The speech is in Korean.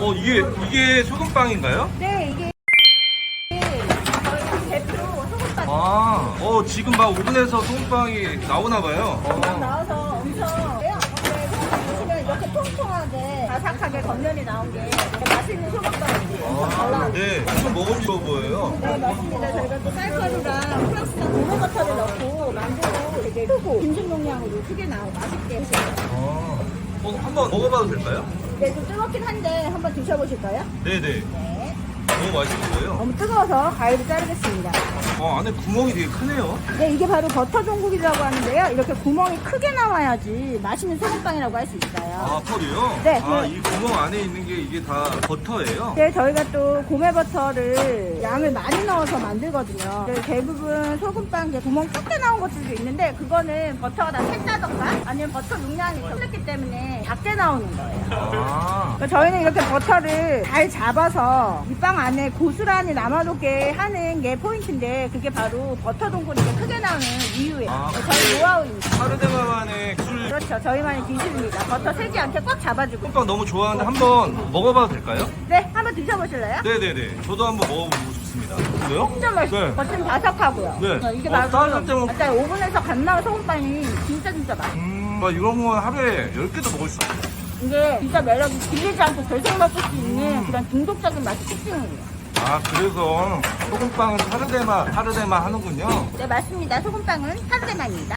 어 이게 이게 소금빵인가요? 네, 이게 저희 대표 소금빵 아, 어 지금 막 오븐에서 소금빵이 나오나 봐요. 어. 나와서 엄청 네, 소금빵 보시면 이렇게 통통하게 바삭하게 겉면이 나온 게 맛있는 소금빵이에요. 아, 네, 좀 먹어보셔 보여요. 네, 맞습니다. 저희가 또 쌀가루랑 프랑스산 고무 버터를 넣고 만들고 되게 크고 김중 용량으로 크게 나오고 맛있게 해주세요. 아, 어, 한번 먹어봐도 될까요? 네, 좀 뜨겁긴 한데 한번 드셔보실까요? 네네. 네. 너무 맛있어 보여요. 너무 뜨거워서 가위로 자르겠습니다. 어, 안에 구멍이 되게 크네요. 네, 이게 바로 버터 종국이라고 하는데요. 이렇게 구멍이 크게 나와야지 맛있는 소금빵이라고 할 수 있어요. 아, 펄이요? 네, 아, 그- 이 구멍 안에 있는 게 이게 다 버터예요? 네, 저희가 또 고메 버터를 양을 많이 넣어서 만들거든요. 네, 대부분 소금빵 이제 구멍 크게 나온 것들도 있는데 그거는 버터가 다 샜다던가 아니면 버터 용량이 틀렸기 때문에 작게 나오는 거예요. 아, 그러니까 저희는 이렇게 버터를 잘 잡아서 이 빵 안에 고스란히 남아도게 하는 게 포인트인데 그게 바로 버터 동굴이 이렇게 크게 나오는 이유예요. 아. 저희 노하우입니다. 파르데마만의 기술 그렇죠. 저희만의 기술입니다. 버터 새지 않게 꽉 잡아주고. 소금빵 너무 좋아하는데 한번 먹어봐도 될까요? 네, 한번 드셔보실래요? 네네네. 저도 한번 먹어보고 싶습니다. 그래요? 진짜 맛있어요. 네. 겉은 바삭하고요. 네. 어, 이게 어, 바로 따뜻할 때 먹- 진짜 오븐에서 갓 나온 소금빵이 진짜 진짜 맛있어요. 음, 막 이런 건 하루에 10개도 먹을 수 있어요. 이게 진짜 매력이 질리지 않고 계속 먹을 수 있는 그런 중독적인 맛이 특징이에요. 아, 그래서 소금빵은 타르데마, 타르데마 하는군요. 네, 맞습니다. 소금빵은 하루 대만입니다.